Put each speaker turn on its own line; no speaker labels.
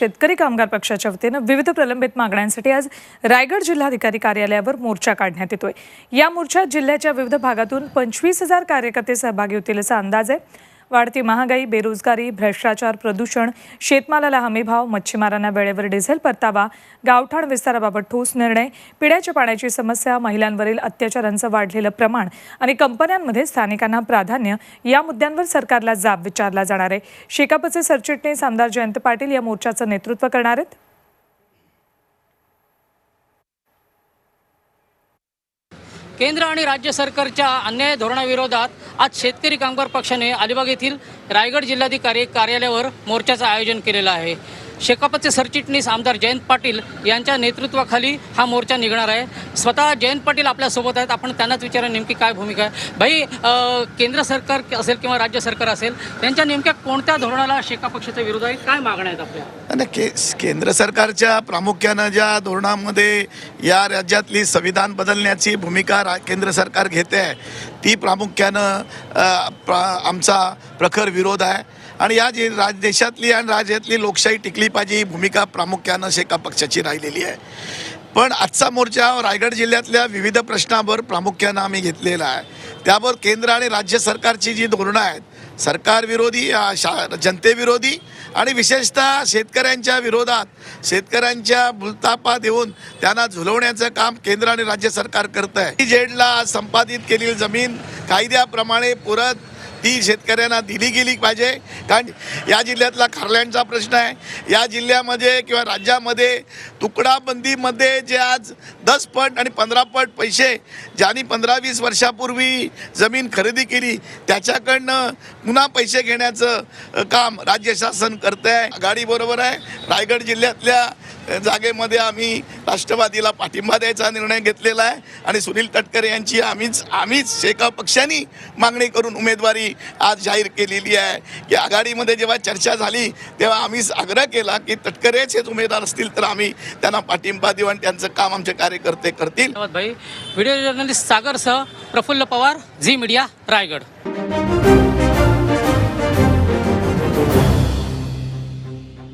शेतकरी कामगार पक्षाच्या वतीनं विविध प्रलंबित मागण्यांसाठी आज रायगड जिल्हाधिकारी कार्यालयावर मोर्चा काढण्यात येतोय. या मोर्चात जिल्ह्याच्या विविध भागातून पंचवीस हजार कार्यकर्ते सहभागी होतील असा अंदाज आहे. वाढती महागाई बेरोजगारी भ्रष्टाचार प्रदूषण शेतमालाला हमीभाव मच्छीमारांना वेळेवर डिझेल परतावा गावठाण विस्ताराबाबत ठोस निर्णय पिण्याच्या पाण्याची समस्या महिलांवरील अत्याचारांचं वाढलेलं प्रमाण आणि कंपन्यांमध्ये स्थानिकांना प्राधान्य या मुद्द्यांवर सरकारला जाब विचारला जाणार आहे. शेकापचे सरचिटणीस आमदार जयंत पाटील या मोर्चाचं नेतृत्व करणार आहेत.
केंद्र आणि राज्य सरकारच्या अन्याय धोरणाविरोधात आज शेतकरी कामगार पक्षाने अलिबाग येथील रायगड जिल्हाधिकारी कार्यालयावर मोर्चाचं आयोजन केलेलं आहे. शेकापचे सरचिटणीस आमदार जयंत पाटील यांच्या नेतृत्वाखाली हा मोर्चा निघणार आहे. स्वतः जयंत पाटील आपल्यासोबत आहेत. आपण त्यांनाच विचारा नेमकी काय भूमिका आहे. भाई केंद्र सरकार असेल किंवा राज्य सरकार असेल त्यांच्या नेमक्या कोणत्या धोरणाला शेका पक्षाचा विरोध आहे काय मागण्या आहेत आपल्या?
आणि के केंद्र सरकारच्या प्रामुख्यानं ज्या धोरणामध्ये या राज्यातली संविधान बदलण्याची भूमिका रा केंद्र सरकार घेते आहे ती प्रामुख्यानं प्रा- आमचा प्रखर विरोध आहे. आणि या जे राज देशातली आणि राज्यातली लोकशाही टिकली पाहिजे ही भूमिका प्रामुख्यानं शेका पक्षाची राहिलेली आहे. पण आजचा मोर्चा रायगड जिल्ह्यातल्या विविध प्रश्नावर प्रामुख्यानं आम्ही घेतलेला आहे. त्यावर केंद्र आणि राज्य सरकारची जी धोरणं आहेत सरकारविरोधी शा जनतेविरोधी आणि विशेषतः शेतकऱ्यांच्या विरोधात शेतकऱ्यांच्या भूलतापा देऊन त्यांना झुलवण्याचं काम केंद्र आणि राज्य सरकार करत आहे जेडला संपादित केलेली जमीन कायद्याप्रमाणे परत ती शेतकऱ्यांना दिली गेली पाहिजे. कारण या जिल्ह्यातला खारल्यांचा प्रश्न आहे. या जिल्ह्यामध्ये किंवा राज्यामध्ये तुकडाबंदीमध्ये जे आज दस पट आणि पंधरा पट पैसे ज्यांनी पंधरा वीस वर्षापूर्वी जमीन खरेदी केली त्याच्याकडनं पुन्हा पैसे घेण्याचं काम राज्य शासन करतं आहे आघाडीबरोबर आहे. रायगड जिल्ह्यातल्या जागेमध्ये आम्ही राष्ट्रवादीला पाठिंबा द्यायचा निर्णय घेतलेला आहे आणि सुनील तटकरे यांची आम्हीच आम्हीच शेका पक्षांनी मागणी करून उमेदवारी आज जाहीर केलेली आहे. की आघाडीमध्ये जेव्हा चर्चा झाली तेव्हा आम्हीच आग्रह केला की तटकरेच हेच उमेदवार असतील तर आम्ही त्यांना पाठिंबा देऊ आणि त्यांचं काम आमचे कार्यकर्ते करतील.
भाई. व्हिडिओ जर्नलिस्ट सागरसह प्रफुल्ल पवार झी मीडिया रायगड.